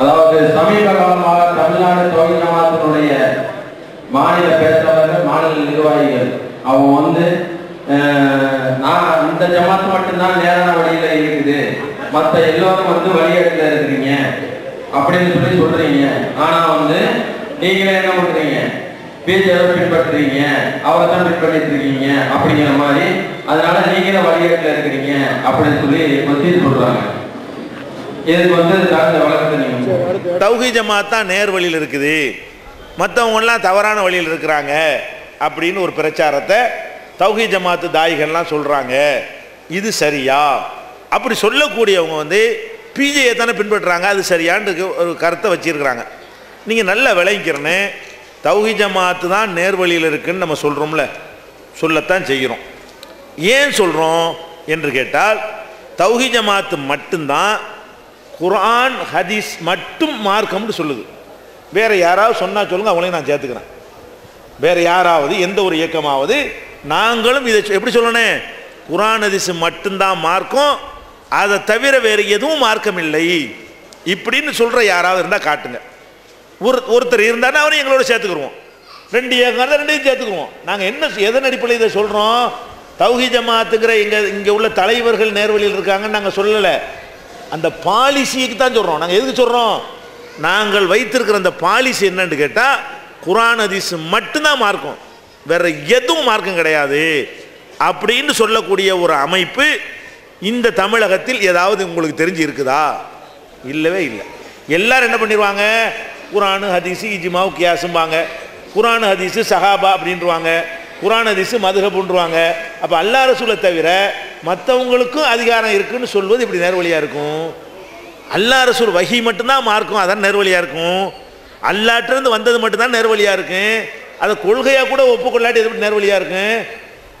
அதாவது சமீப காலமாக தமிழ்நாடு தொழில் ஜமாத்தினுடைய மாநில பேச்சாளர்கள் மாநில நிர்வாகிகள் அவங்க வந்து நான் இந்த ஜமாத் மட்டும்தான் நேரான வழியில இருக்குது. மற்ற எல்லோரும் வந்து வழிகாட்டில் இருக்கிறீங்க. அப்படின்னு சொல்லி சொல்றீங்க. ஆனா வந்து நீங்களே என்ன பண்றீங்க? பிஜேபி பின்பற்றுறீங்க. அவரை தான் பின்பற்றிட்டு இருக்கீங்க. அப்படிங்கிற மாதிரி அதனால நீங்களே வழிகாட்டில் இருக்கிறீங்க. அப்படின்னு சொல்லி பத்தி சொல்றாங்க. இதுக்கு வந்து தகுந்த வழக்கத்தை தௌஹி ஜமாத் தான் நேர் வழியில் இருக்குது. மற்றவங்கெல்லாம் தவறான வழியில் இருக்கிறாங்க அப்படின்னு ஒரு பிரச்சாரத்தை தௌஹி ஜமாத்து தாயிகள்லாம் சொல்கிறாங்க இது சரியா? அப்படி சொல்லக்கூடியவங்க வந்து பிஜேயை தானே பின்பற்றுறாங்க. அது சரியான்னு ஒரு கருத்தை வச்சிருக்கிறாங்க. நீங்கள் நல்லா விளங்கிக்கிறனே தௌஹி ஜமாத்து தான் நேர் வழியில் நம்ம சொல்கிறோம்ல சொல்லத்தான் செய்கிறோம். ஏன் சொல்கிறோம் என்று கேட்டால் தௌஹி ஜமாத்து மட்டும்தான் குரான் ஹதீஸ் மட்டும் மார்க்கம்னு சொல்லுது. வேறு யாராவது சொன்னால் சொல்லுங்க அவங்களையும் நான் சேர்த்துக்கிறேன். வேறு யாராவது எந்த ஒரு இயக்கமாவது நாங்களும் இதை எப்படி சொல்லணும்? குரான் ஹதீஸ் மட்டும்தான் மார்க்கம் அதை தவிர வேறு எதுவும் மார்க்கம் இல்லை இப்படின்னு சொல்கிற யாராவது இருந்தால் காட்டுங்க. ஒரு ஒருத்தர் இருந்தானா அவரையும் எங்களோட சேர்த்துக்குருவோம். ரெண்டு இயக்கம் ரெண்டையும் சேர்த்துக்குவோம் நாங்கள் என்ன எதன் அடிப்படையில் இதை சொல்கிறோம் தௌஹி ஜமாத்துங்கிற இங்கே இங்கே உள்ள தலைவர்கள் நேர்வழியில் இருக்காங்கன்னு நாங்கள் சொல்லலை. அந்த பாலிசிக்கு தான் சொல்கிறோம் நாங்கள் எதுக்கு சொல்கிறோம் நாங்கள் வைத்திருக்கிற அந்த பாலிசி என்னன்னு கேட்டால் குரான் அதிஸ் மட்டும்தான் மார்க்கும். வேற எதுவும் மார்க்கம் கிடையாது. அப்படின்னு சொல்லக்கூடிய ஒரு அமைப்பு இந்த தமிழகத்தில் ஏதாவது உங்களுக்கு தெரிஞ்சு இருக்குதா? இல்லவே இல்லை. எல்லாரும் என்ன பண்ணிடுவாங்க குரானு ஹதீஸு இஜிமாவு கியாசும்பாங்க குரானு ஹதீஸு சஹாபா அப்படின்றவாங்க குரான் ஹதீஸு மதுகப்புன்றுவாங்க அப்போ அல்லா ரசூலை தவிர மற்றவங்களுக்கும் அதிகாரம் இருக்குன்னு சொல்வது இப்படி நேர்வழியாக இருக்கும்? அல்லா ரசூல் வகி மட்டும்தான் மார்க்கும் அதான் நேர்வழியாக இருக்கும். அல்லாட்டிருந்து வந்தது மட்டும்தான் நேர்வழியாக இருக்கும். அதை கொள்கையாக கூட ஒப்புக்கொள்ளாட்டி எது எப்படி நேர்வழியாக இருக்கும்.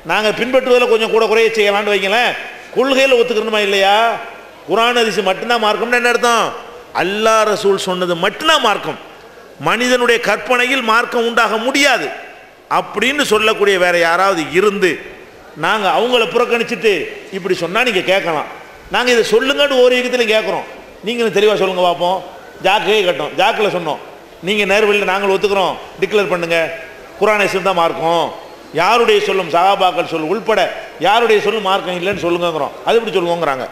நாங்கள் பின்பற்றுவதில் கொஞ்சம் கூட குறைய செய்யலாம்னு வைங்களேன். கொள்கையில் ஒத்துக்கணுமா இல்லையா? குரான் அரிசி மட்டும்தான் மார்க்கம்னு என்ன அர்த்தம்? அல்லா ரசூல் சொன்னது மட்டும்தான் மார்க்கம். மனிதனுடைய கற்பனையில் மார்க்கம் உண்டாக முடியாது. அப்படின்னு சொல்லக்கூடிய வேற யாராவது இருந்து நாங்கள் அவங்கள புறக்கணிச்சிட்டு இப்படி சொன்னால் நீங்கள் கேட்கலாம். நாங்கள் இதை சொல்லுங்கன்னு ஒரு யுகத்தில் கேட்குறோம். நீங்களும் தெளிவாக சொல்லுங்கள் பார்ப்போம் ஜாக்கையே கட்டும். ஜாக்கில் சொன்னோம். நீங்கள் நேர்வழியில் நாங்கள் ஒத்துக்கிறோம். டிக்ளேர் பண்ணுங்கள் குரானை தான் மார்க்கம். யாருடைய சொல்லும் சகாபாக்கள் சொல்லும் உள்பட யாருடைய சொல்லும் மார்க்கம் இல்லைன்னு சொல்லுங்கங்கிறோம். அது எப்படி சொல்லுவோங்கிறாங்க.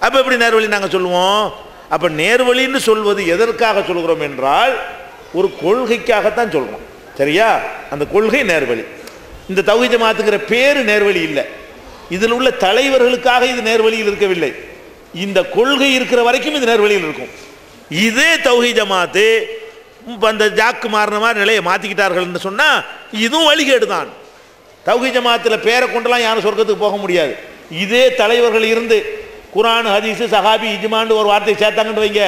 அப்போ எப்படி நேர்வழி நாங்கள் சொல்லுவோம்? அப்போ நேர்வழின்னு சொல்வது எதற்காக சொல்கிறோம் என்றால் ஒரு கொள்கைக்காகத்தான் சொல்கிறோம் சரியா? அந்த கொள்கை நேர்வழி. இந்த தௌஹி ஜமாத்துங்கிற பேரு நேர்வழி இல்லை. இதில் உள்ள தலைவர்களுக்காக இது நேர்வழியில் இருக்கவில்லை. இந்த கொள்கை இருக்கிற வரைக்கும் இது நேர்வழியில் இருக்கும். இதே தௌஹி ஜமாத்து அந்த ஜாக்கு மாறின மாதிரி நிலையை மாற்றிக்கிட்டார்கள்னு சொன்னால் இதுவும் வழிகேடு தான். தௌஹி ஜமாத்தில் பேரை கொண்டெல்லாம் யாரும் சொர்க்கத்துக்கு போக முடியாது. இதே தலைவர்கள் இருந்து குரான் ஹதீஸு சஹாபி இஜ்மான்னு ஒரு வார்த்தையை சேர்த்தாங்கன்னு வைங்க.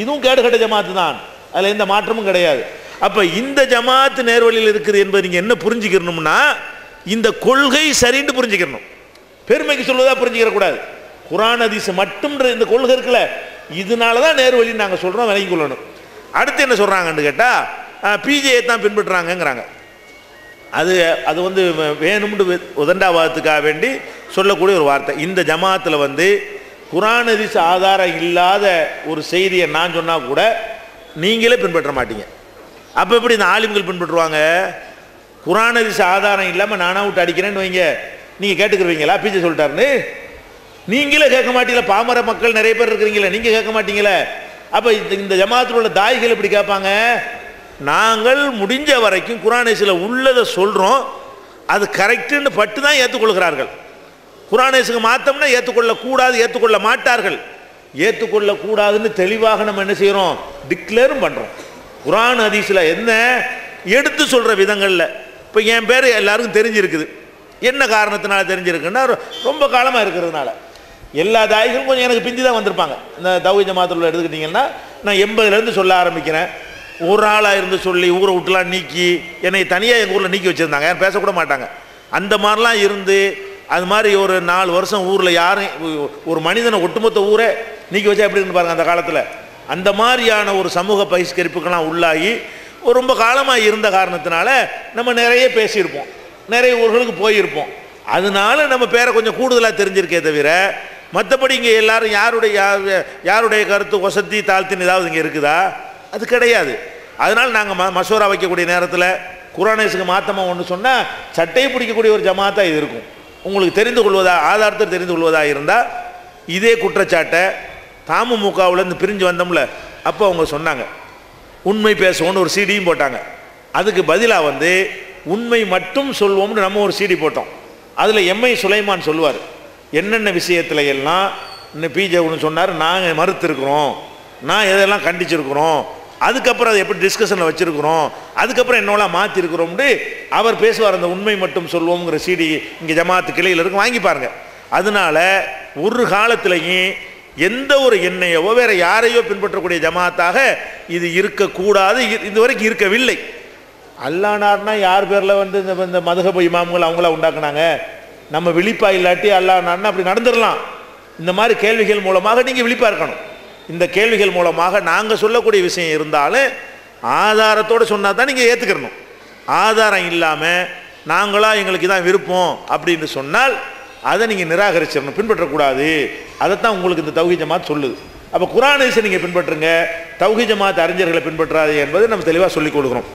இதுவும் கேடுகட்ட ஜமாத்து தான். அதில் எந்த மாற்றமும் கிடையாது. அப்போ இந்த ஜமாத்து நேர்வழியில் இருக்குது என்பது நீங்கள் என்ன புரிஞ்சுக்கணும்னா இந்த கொள்கை சரின்னு புரிஞ்சுக்கணும் பெருமைக்கு சொல்வதாக புரிஞ்சுக்கிறக்கூடாது குரான் அதிசு மட்டும்ன்ற இந்த கொள்கை இருக்குல்ல இதனால தான் நேர்வழின்னு நாங்கள் சொல்கிறோம் விலகி கொள்ளணும். அடுத்து என்ன சொல்கிறாங்கன்னு கேட்டால் பிஜேயை தான் பின்பற்றுறாங்கங்கிறாங்க. அது அது வந்து வேணும்னு உதண்டாவாதத்துக்காக வேண்டி சொல்லக்கூடிய ஒரு வார்த்தை. இந்த ஜமாத்தில் வந்து குரான் அதிசு ஆதாரம் இல்லாத ஒரு செய்தியை நான் சொன்னால் கூட நீங்களே பின்பற்ற மாட்டீங்க. அப்போ எப்படி இந்த ஆலிம்கள் பின்பற்றுவாங்க? குரான் ஆதாரம் இல்லாமல் நானாக விட்டு அடிக்கிறேன்னு வைங்க. நீங்கள் கேட்டுக்கிருவீங்களா? பிஜே சொல்லிட்டாருன்னு. நீங்களே கேட்க மாட்டீங்களா. பாமர மக்கள் நிறைய பேர் இருக்கிறீங்களே. நீங்கள் கேட்க மாட்டீங்களே. அப்போ இந்த இந்த ஜமாத்தில் உள்ள தாய்கள் எப்படி கேட்பாங்க? நாங்கள் முடிஞ்ச வரைக்கும் குரானேசில் உள்ளதை சொல்கிறோம் அது கரெக்டுன்னு பட்டு தான் ஏற்றுக்கொள்கிறார்கள் குரானேசுக்கு மாற்றம்னா ஏற்றுக்கொள்ளக்கூடாது ஏற்றுக்கொள்ள மாட்டார்கள். ஏற்றுக்கொள்ளக்கூடாதுன்னு தெளிவாக நம்ம என்ன செய்கிறோம் டிக்ளேரும் பண்ணுறோம் குரான் ஹதீஸில் என்ன எடுத்து சொல்கிற விதங்களில். இப்போ என் பேர் எல்லாருக்கும் தெரிஞ்சிருக்குது. என்ன காரணத்தினால தெரிஞ்சிருக்குன்னா ரொம்ப காலமாக இருக்கிறதுனால. எல்லா தாய்களும் கொஞ்சம் எனக்கு பிந்தி தான் வந்திருப்பாங்க. இந்த தௌஹி ஜமாத்தில் எடுத்துக்கிட்டிங்கன்னா நான் எண்பதுலேருந்து சொல்ல ஆரம்பிக்கிறேன். ஒரு ஆளாக இருந்து சொல்லி ஊரை விட்டுலாம் நீக்கி என்னை தனியாக எங்கள் ஊரில் நீக்கி வச்சுருந்தாங்க. யாரும் பேசக்கூட மாட்டாங்க. அந்த மாதிரிலாம் இருந்து அது மாதிரி ஒரு நாலு வருஷம் ஊரில் யாரும் ஒரு மனிதனை ஒட்டுமொத்த ஊரே நீக்கி வச்சா எப்படி இருந்து பாருங்கள் அந்த காலத்தில். அந்த மாதிரியான ஒரு சமூக பகிஷ்கரிப்புக்கெல்லாம் உள்ளாகி ரொம்ப காலமாக இருந்த காரணத்தினால நம்ம நிறைய பேசியிருப்போம். நிறைய ஊர்களுக்கு போயிருப்போம். அதனால நம்ம பேரை கொஞ்சம் கூடுதலாக தெரிஞ்சிருக்கே தவிர மற்றபடி இங்கே எல்லாரும் யாருடைய யாருடைய கருத்து வசதி தாழ்த்தின்னு ஏதாவது இங்கே இருக்குதா? அது கிடையாது. அதனால் நாங்கள் ம மசோரா வைக்கக்கூடிய நேரத்தில் குரானேஸுக்கு மாத்தமாக ஒன்று சொன்னால் சட்டையை பிடிக்கக்கூடிய ஒரு ஜமாத்தாக இது இருக்கும். உங்களுக்கு தெரிந்து கொள்வதா ஆதாரத்தை தெரிந்து கொள்வதாக இருந்தால் இதே குற்றச்சாட்டை அமமுகவுலேருந்து பிரிஞ்சு வந்தோம்ல அப்போ அவங்க சொன்னாங்க உண்மை பேசுவோம்னு ஒரு சீடியும் போட்டாங்க. அதுக்கு பதிலாக வந்து உண்மை மட்டும் சொல்வோம்னு நம்ம ஒரு சீடி போட்டோம். அதில் எம்ஐ சுலைமான் சொல்லுவார் என்னென்ன விஷயத்தில் எல்லாம் இன்னும் பிஜே ஒன்று சொன்னார் நாங்கள் மறுத்துருக்குறோம். நான் எதெல்லாம் கண்டிச்சிருக்கிறோம். அதுக்கப்புறம் அதை எப்படி டிஸ்கஷனில் வச்சுருக்குறோம். அதுக்கப்புறம் என்னவெல்லாம் மாற்றிருக்கிறோம்னு அவர் பேசுவார் அந்த உண்மை மட்டும் சொல்வோங்கிற சீடி இங்கே ஜமாத்து கிளையில் இருக்கும் வாங்கி பாருங்க. அதனால ஒரு காலத்திலையும் எந்த ஒரு எண்ணெயவோ வேற யாரையோ பின்பற்றக்கூடிய ஜமாத்தாக இது இருக்கக்கூடாது. இ- இது வரைக்கும் இருக்கவில்லை. அல்லானார்னா யார் பேரில் வந்து இந்த இந்த மதுகப இமாம்கள் அவங்களா உண்டாக்குனாங்க? நம்ம விழிப்பா இல்லாட்டி அல்லானார்னா அப்படி நடந்துடலாம். இந்த மாதிரி கேள்விகள் மூலமாக நீங்கள் விழிப்பாக இருக்கணும். இந்த கேள்விகள் மூலமாக நாங்கள் சொல்லக்கூடிய விஷயம் இருந்தாலும் ஆதாரத்தோடு சொன்னால் தான் நீங்கள் ஏற்றுக்கிறணும் ஆதாரம் இல்லாமல் நாங்களாக எங்களுக்கு தான் விருப்பம் அப்படின்னு சொன்னால் அதை நீங்கள் நிராகரிச்சிடணும் பின்பற்றக்கூடாது. அதைத்தான் உங்களுக்கு இந்த தௌஹி ஜமாத் சொல்லுது. அப்போ குரான் நீங்கள் பின்பற்றுங்க தௌஹி ஜமாத் அறிஞர்களை பின்பற்றாது என்பது நம்ம தெளிவாக சொல்லிக் கொடுக்குறோம்.